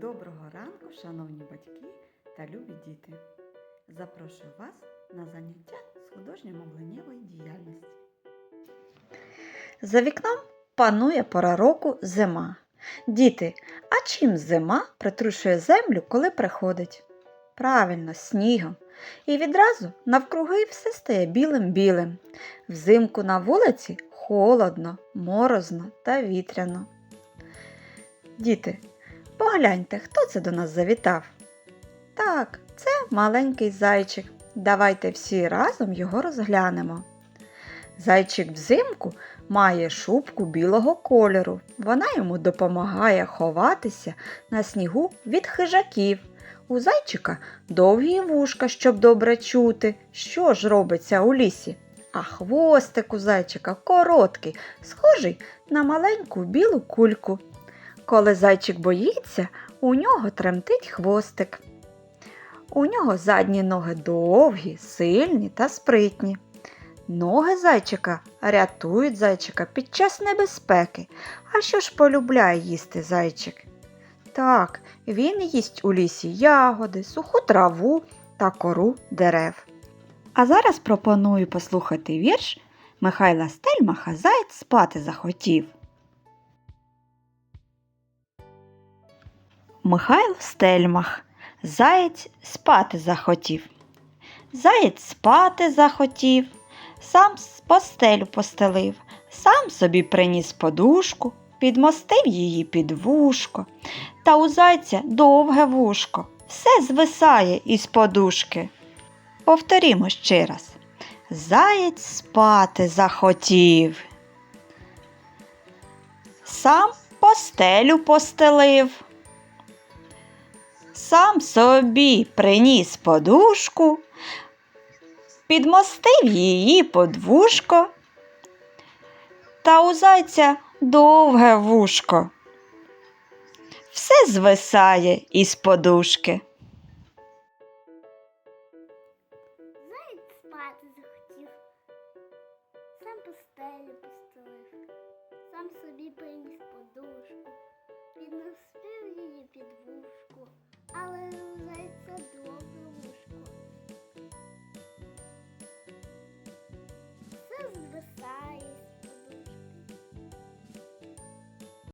Доброго ранку, шановні батьки та любі діти! Запрошую вас на заняття з художньо-мовленнєвої діяльності. За вікном панує пора року зима. Діти, а чим зима притрушує землю, коли приходить? Правильно, снігом. І відразу навкруги все стає білим-білим. Взимку на вулиці холодно, морозно та вітряно. Діти, Погляньте, хто це до нас завітав? Так, це маленький зайчик. Давайте всі разом його розглянемо. Зайчик взимку має шубку білого кольору. Вона йому допомагає ховатися на снігу від хижаків. У зайчика довгі вушка, щоб добре чути, що ж робиться у лісі. А хвостик у зайчика короткий, схожий на маленьку білу кульку. Коли зайчик боїться, у нього тремтить хвостик. У нього задні ноги довгі, сильні та спритні. Ноги зайчика рятують зайчика під час небезпеки. А що ж полюбляє їсти зайчик? Так, він їсть у лісі ягоди, суху траву та кору дерев. А зараз пропоную послухати вірш Михайла Стельмаха Заєць спати захотів. Михайло Стельмах. Заєць спати захотів. Заєць спати захотів, сам постелю постелив, сам собі приніс подушку, підмостив її під вушко. Та у зайця довге вушко, все звисає із подушки. Повторімо ще раз. Заєць спати захотів. Сам постелю постелив сам собі приніс подушку, підмостив її под вушко, та у зайця довге вушко. Все звисає із подушки. Заєць спати захотів, сам постелю постелив, сам собі приніс подушку,